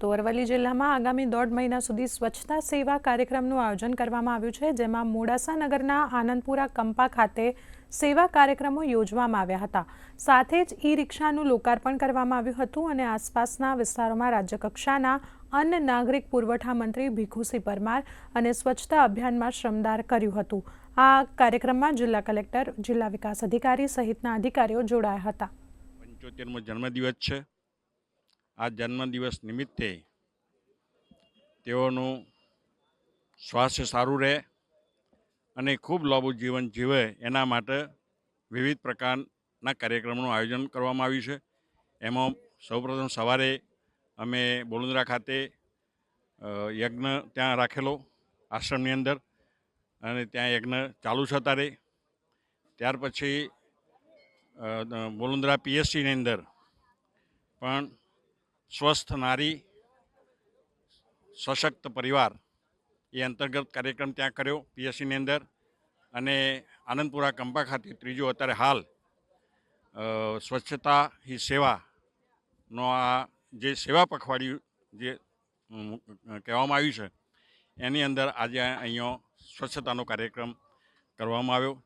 તો અરવલ્લી જિલ્લામાં આગામી દોઢ મહિના સુધી સ્વચ્છતા સેવા કાર્યક્રમનું આયોજન કરવામાં આવ્યું છે, જેમાં મોડાસા નગરના આનંદપુરા કંપા ખાતે સેવા કાર્યક્રમો યોજવામાં આવ્યા હતા. સાથે જ ઈ રિક્ષાનું લોકાર્પણ કરવામાં આવ્યું હતું અને આસપાસના વિસ્તારોમાં રાજ્યકક્ષાના અન્ન નાગરિક પુરવઠા મંત્રી ભીખુસિંહ પરમાર અને સ્વચ્છતા અભિયાનમાં શ્રમદાર કર્યું હતું. આ કાર્યક્રમમાં જિલ્લા કલેક્ટર, જિલ્લા વિકાસ અધિકારી સહિતના અધિકારીઓ જોડાયા હતા. પંચોતેરમો જન્મદિવસ છે. આ જન્મદિવસ નિમિત્તે તેઓનું સ્વાસ્થ્ય સારું રહે અને ખૂબ લાંબુ જીવન જીવે એના માટે વિવિધ પ્રકારના કાર્યક્રમોનું આયોજન કરવામાં આવ્યું છે. એમાં સૌપ્રથમ સવારે અમે બોલુંદરા ખાતે યજ્ઞ ત્યાં રાખેલો આશ્રમની અંદર અને ત્યાં યજ્ઞ ચાલુ છે રહે ત્યાર પછી બોલુંદરા પીએસસીની અંદર પણ સ્વસ્થ નારી, સશક્ત પરિવાર. એ અંતર્ગત કાર્યક્રમ ત્યાં કર્યો પીએસસીની અંદર. અને આનંદપુરા કંપા ખાતે ત્રીજો અત્યારે હાલ સ્વચ્છતા હી સેવાનો આ જે સેવા પખવાડિયું જે કહેવામાં આવ્યું છે, એની અંદર આજે અહીંયા સ્વચ્છતાનો કાર્યક્રમ કરવામાં આવ્યો.